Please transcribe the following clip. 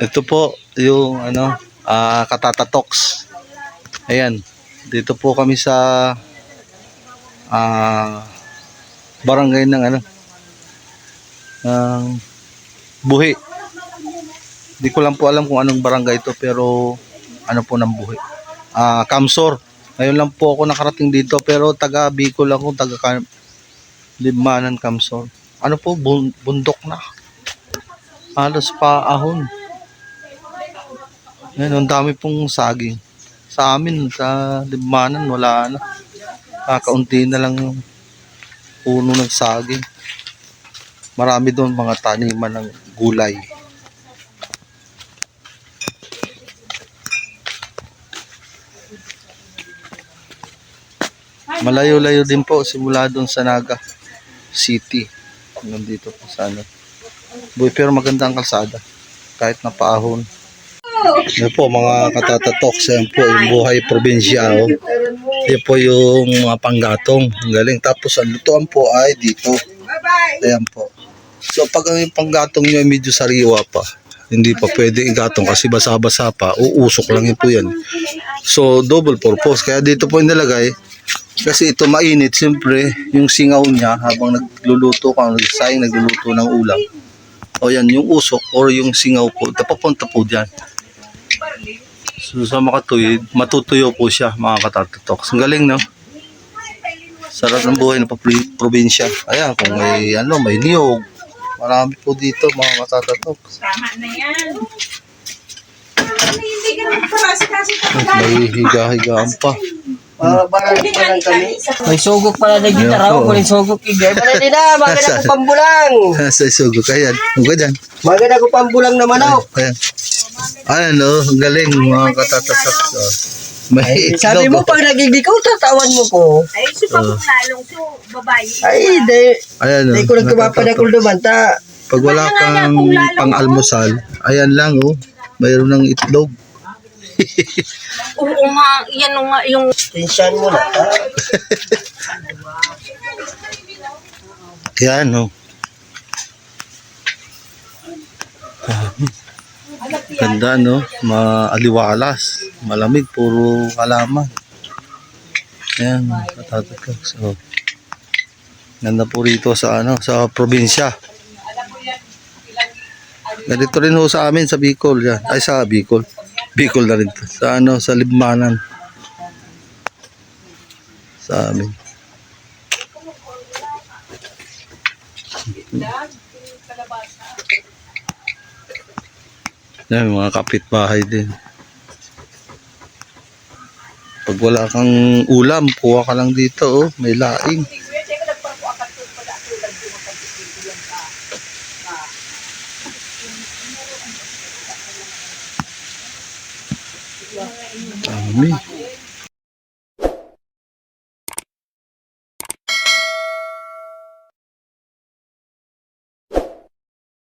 Ito po yung ano, ah Katatatoks. Ayan. Dito po kami sa ah barangay ng ano ng Buhi. Di ko lang po alam kung anong barangay ito pero ano po ng Buhi. Ah Kamsor. Ngayon lang po ako nakarating dito pero taga Bicol ako, taga Limanan Kamsor. Ano po bun- bundok na. Halos pa ahon. Ngayon, ang dami pong saging. Sa amin, sa Limanan, wala na. Kakaunti na lang yung puno ng saging. Marami doon mga taniman ng gulay. Malayo-layo din po simula doon sa Naga City. Nandito po sa ano. Boy, pero maganda ang kalsada. Kahit napaahon. Yan po mga katatatok. Yan po yung buhay probinsya. Oh. Yan po yung mga panggatong. Ang galing. Tapos ang lutuan po ay dito. Ayan po. So pag ang panggatong nyo ay medyo sariwa pa, hindi pa pwede igatong kasi basa-basa pa, uusok lang yun po yan. So double purpose. Kaya dito po inilagay kasi ito mainit, siyempre, yung singaw niya habang nagluluto ka, nagsayang nagluluto ng ulam. O yan, yung usok or yung singaw po, tapapunta po dyan. So sa makatuyid, matutuyo po siya mga katatatok. Ang galing, no? Sarap ng buhay ng probinsya. Ayan, kung may, ano, may niyog. Marami po dito mga katatatok. Tama na yan. Para May higa-higaan pa. May sugok pala na gitara po. ko. Kunin sugok. Pala din na, maganda ko pambulang. sa sugo ka yan. Ang ganyan. Maganda ko pambulang na manok. Ayan. Ayan, oh, ang galing mga katatatok. Oh. May Sabi mo, oh. pag nagigikaw, tatawan mo ko. Ay, si Pagong lalong so, babae. Ay, di. Ayan, oh. Di ko nagtumapadakol naman. Ta, Pag wala kang pang-almusal, ayan lang, oh. Mayroon ng itlog. Oo nga, yan nga yung... tinsyan mo na. Yan, oh. Ganda, no? Maaliwalas. Malamig, puro halaman. Ayan, katatatok. So, ganda po rito sa, ano, sa probinsya. Ganito rin ho sa amin, sa Bicol. Yan. Ay, sa Bicol. Bicol na rin. Sa, ano, sa Libmanan. Sa amin. Yan, mga kapitbahay din. Pag wala kang ulam, kuha ka lang dito, oh. May laing. Dami.